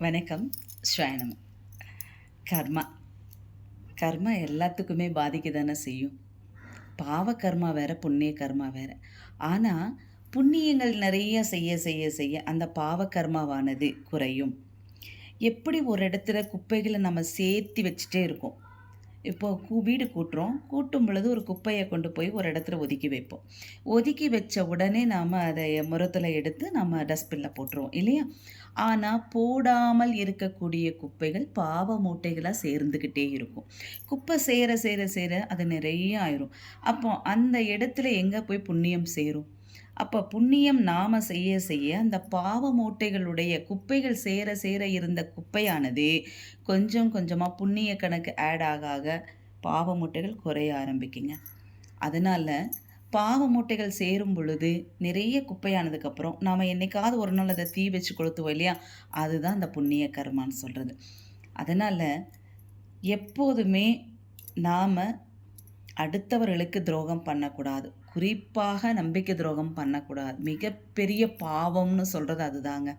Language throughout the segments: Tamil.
வணக்கம். ஸ்வயனம் கர்மா. கர்மா எல்லாத்துக்குமே பாதிக்க தானே செய்யும். பாவ கர்மா வேற புண்ணிய கர்மா வேற. ஆனால் புண்ணியங்கள் நிறைய செய்ய செய்ய செய்ய அந்த பாவ கர்மாவானது குறையும். எப்படி ஒரு இடத்துல குப்பைகளை நம்ம சேர்த்து வச்சுட்டே இருக்கோம்? இப்போ கூ வீடு கூட்டுறோம். கூட்டும் பொழுது ஒரு குப்பையை கொண்டு போய் ஒரு இடத்துல ஒதுக்கி வைப்போம். ஒதுக்கி வச்ச உடனே நாம் அதை முரத்தில் எடுத்து நம்ம டஸ்ட்பினில் போட்டுருவோம் இல்லையா? ஆனால் போடாமல் இருக்கக்கூடிய குப்பைகள் பாவ மூட்டைகளாக சேர்ந்துக்கிட்டே இருக்கும். குப்பை சேர சேர சேர அது நிறைய ஆயிரும். அப்போ அந்த இடத்துல எங்கே போய் புண்ணியம் சேரும்? அப்போ புண்ணியம் நாம செய்ய செய்ய அந்த பாவ மூட்டைகளுடைய குப்பைகள் சேர சேர இருந்த குப்பையானது கொஞ்சம் கொஞ்சமாக புண்ணிய கணக்கு ஆட் ஆக ஆக பாவ மூட்டைகள் குறைய ஆரம்பிக்குங்க. அதனால் பாவ மூட்டைகள் சேரும் பொழுது நிறைய குப்பையானதுக்கப்புறம் நாம் என்னைக்காவது ஒரு நாள் அதை தீ வச்சு கொளுத்துவோம் இல்லையா? அதுதான் அந்த புண்ணிய கர்மான்னு சொல்கிறது அதனால் எப்போதுமே நாம் அடுத்தவர்களுக்கு துரோகம் பண்ணக்கூடாது. குறிப்பாக நம்பிக்கை துரோகம் பண்ணக்கூடாது. மிகப்பெரிய பாவம்னு சொல்கிறது அதுதாங்க.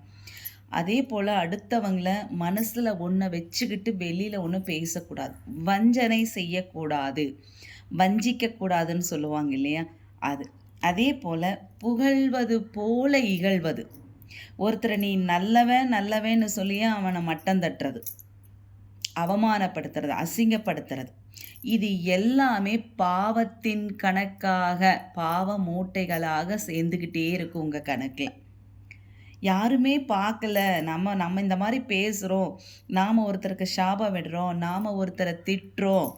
அதே போல் அடுத்தவங்கள மனசில் ஒன்றை வச்சுக்கிட்டு வெளியில் ஒன்று பேசக்கூடாது. வஞ்சனை செய்யக்கூடாது. வஞ்சிக்கக்கூடாதுன்னு சொல்லுவாங்க இல்லையா? அது. அதே போல் புகழ்வது போல இகழ்வது. ஒருத்தரை நீ நல்லவன் நல்லவன்னு சொல்லியே அவனை மட்டம் தட்டுறது. அவமானப்படுத்துறது அசிங்கப்படுத்துறது. இது எல்லாமே பாவத்தின் கணக்காக பாவ மூட்டைகளாக சேர்ந்துக்கிட்டே இருக்கும் உங்கள் கணக்கில். யாருமே பார்க்கல. நம்ம நம்ம இந்த மாதிரி பேசுகிறோம் நாம் ஒருத்தருக்கு ஷாபம் விடுறோம். நாம் ஒருத்தரை திட்டுறோம்.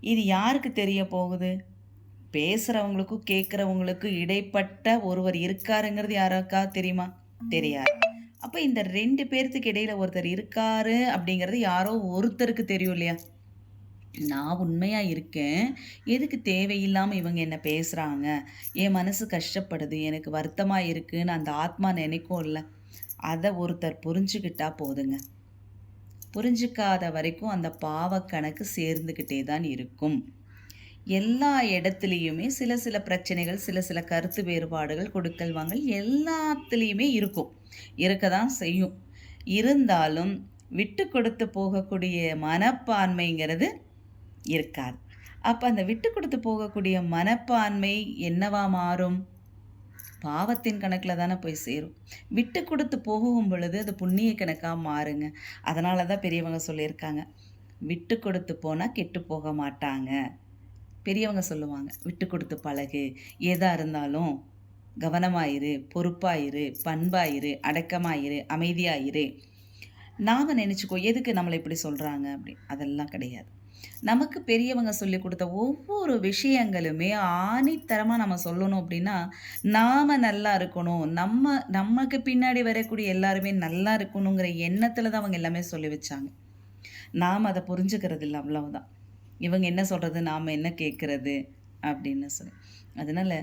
இது யாருக்கு தெரிய போகுது? பேசுகிறவங்களுக்கும் கேட்குறவங்களுக்கும் இடைப்பட்ட ஒருவர் இருக்காருங்கிறது யாருக்கா தெரியுமா? தெரியாது. அப்போ இந்த ரெண்டு பேர்த்துக்கு இடையில ஒருத்தர் இருக்காரு அப்படிங்கிறது யாரோ ஒருத்தருக்கு தெரியும் இல்லையா? நான் உண்மையாக இருக்கேன். எதுக்கு தேவையில்லாமல் இவங்க என்ன பேசுகிறாங்க என் மனசு கஷ்டப்படுது எனக்கு வருத்தமாக இருக்குன்னு அந்த ஆத்மா நினைக்கும் இல்லை அதை ஒருத்தர் புரிஞ்சுக்கிட்டா போதுங்க. புரிஞ்சுக்காத வரைக்கும் அந்த பாவக்கணக்கு சேர்ந்துக்கிட்டே தான் இருக்கும். எல்லா இடத்துலையுமே சில சில பிரச்சனைகள் சில சில கருத்து வேறுபாடுகள் கொடுக்கல் வாங்கல் எல்லாத்துலேயுமே இருக்கும். இருக்க தான் செய்யும். இருந்தாலும் விட்டு கொடுத்து போகக்கூடிய மனப்பான்மைங்கிறது இருக்காது. அப்போ அந்த விட்டு கொடுத்து போகக்கூடிய மனப்பான்மை என்னவா மாறும்? பாவத்தின் கணக்கில் தானே போய் சேரும். விட்டு கொடுத்து போகும் பொழுது அது புண்ணிய கணக்காக மாறுங்க. அதனால தான் பெரியவங்க சொல்லியிருக்காங்க. விட்டு கொடுத்து போனால் கெட்டு போக மாட்டாங்க. பெரியவங்க சொல்லுவாங்க விட்டு கொடுத்து பழகு. எதாக இருந்தாலும் கவனமாயிரு பொறுப்பாயிரு பண்பாயிரு அடக்கமாயிரு அமைதியாயிரு. நாம் நினச்சிக்கோ எதுக்கு நம்மளை இப்படி சொல்கிறாங்க அப்படி. அதெல்லாம் கிடையாது. நமக்கு பெரியவங்க சொல்லி கொடுத்த ஒவ்வொரு விஷயங்களுமே ஆணித்தரமாக நம்ம சொல்லணும் அப்படின்னா நாம் நல்லா இருக்கணும். நம்ம நமக்கு பின்னாடி வரக்கூடிய எல்லாருமே நல்லா இருக்கணுங்கிற எண்ணத்தில் தான் அவங்க எல்லாமே சொல்லி வச்சாங்க. நாம் அதை புரிஞ்சுக்கிறது இல்லை அவ்வளவுதான். இவங்க என்ன சொல்கிறது நாம் என்ன கேட்குறது அப்படின்னு சொல்லி. அதனால்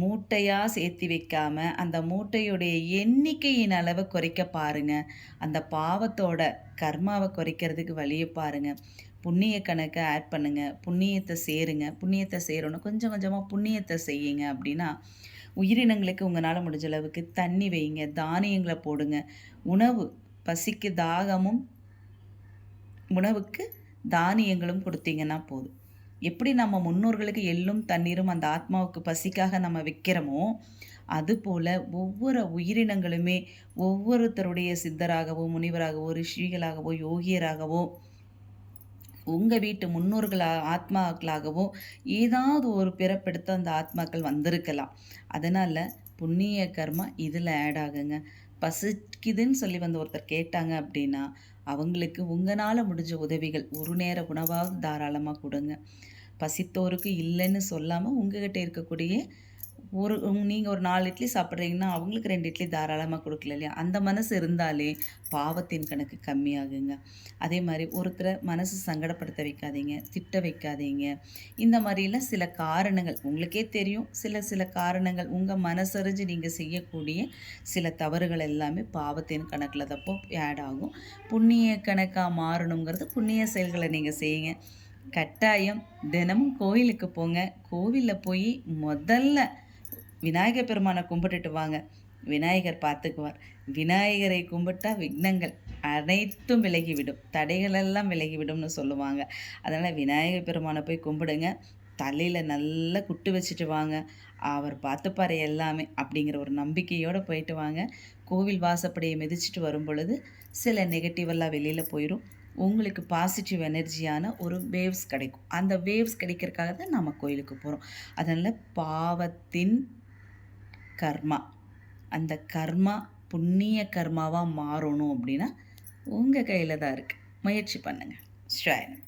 மூட்டையாக சேர்த்து வைக்காம அந்த மூட்டையுடைய எண்ணிக்கையின் அளவை குறைக்க பாருங்க. அந்த பாவத்தோட கர்மாவை குறைக்கிறதுக்கு வழியை பாருங்க. புண்ணிய கணக்கை ஆட் பண்ணுங்கள் புண்ணியத்தை சேருங்க. புண்ணியத்தை சேரணும். கொஞ்சம் கொஞ்சமாக புண்ணியத்தை செய்யுங்க அப்படின்னா உயிரினங்களுக்கு உங்களால் முடிஞ்ச அளவுக்கு தண்ணி வைங்க. தானியங்களை போடுங்க. உணவு பசிக்கு தாகமும் உணவுக்கு தானியங்களும் கொடுத்தீங்கன்னா போதும். எப்படி நம்ம முன்னோர்களுக்கு எள்ளும் தண்ணீரும் அந்த ஆத்மாவுக்கு பசிக்காக நம்ம வைக்கிறோமோ அதுபோல் ஒவ்வொரு உயிரினங்களுமே ஒவ்வொருத்தருடைய சித்தராகவோ முனிவராகவோ ரிஷிகளாகவோ யோகியராகவோ உங்கள் வீட்டு முன்னோர்கள் ஆத்மாக்களாகவோ ஏதாவது ஒரு பிறப்பெடுத்து அந்த ஆத்மாக்கள் வந்திருக்கலாம். அதனால் புண்ணிய கர்மா இதில் ஆட் ஆகுங்க. பசிக்குதுன்னு சொல்லி வந்து ஒருத்தர் கேட்டாங்க அப்படின்னா அவங்களுக்கு உங்களால் முடிஞ்ச உதவிகள் ஒரு நேர உணவாக தாராளமாக கொடுங்க. பசித்தோருக்கு இல்லைன்னு சொல்லாமல் உங்ககிட்ட இருக்கக்கூடிய ஒரு நீங்கள் ஒரு நாலு இட்லி சாப்பிட்றீங்கன்னா அவங்களுக்கு ரெண்டு இட்லி தாராளமாக கொடுக்கல இல்லையா? அந்த மனசு இருந்தாலே பாவத்தின் கணக்கு கம்மியாகுங்க. அதே மாதிரி ஒருத்தரை மனசு சங்கடப்படுத்த வைக்காதீங்க திட்ட வைக்காதீங்க. இந்த மாதிரிலாம் சில காரணங்கள் உங்களுக்கே தெரியும். சில சில காரணங்கள் உங்கள் மனசறிஞ்சு நீங்கள் செய்யக்கூடிய சில தவறுகள் எல்லாமே பாவத்தின் கணக்கில் தப்போ ஆட் ஆகும். புண்ணிய கணக்காக மாறணுங்கிறது புண்ணிய செயல்களை நீங்கள் செய்யுங்க. கட்டாயம் தினமும் கோயிலுக்கு போங்க. கோவிலில் போய் முதல்ல விநாயகர் பெருமானை கும்பிட்டுட்டு வாங்க விநாயகர் பார்த்துக்குவார் விநாயகரை கும்பிட்டா விக்னங்கள் அனைத்தும் விலகிவிடும். தடைகளெல்லாம் விலகிவிடும்னு சொல்லுவாங்க. அதனால் விநாயகர் பெருமானை போய் கும்பிடுங்க. தலையில் நல்லா குட்டு வச்சுட்டு வாங்க. அவர் பார்த்துப்பாரு எல்லாமே அப்படிங்கிற ஒரு நம்பிக்கையோடு போயிட்டு வாங்க. கோவில் வாசப்படியை மிதிச்சுட்டு வரும்பொழுது, சில நெகட்டிவெல்லாம் வெளியில் போயிடும் உங்களுக்கு பாசிட்டிவ் எனர்ஜியான ஒரு வேவ்ஸ் கிடைக்கும். அந்த வேவ்ஸ் கிடைக்கிறதுக்காக தான் நம்ம கோயிலுக்கு போகிறோம் அதனால் பாவத்தின் கர்மா. அந்த கர்மா புண்ணிய கர்மாவாக மாறணும் அப்படின்னா, உங்கள் கையில் தான் இருக்குது முயற்சி பண்ணுங்கள் ஸ்ரீராம்.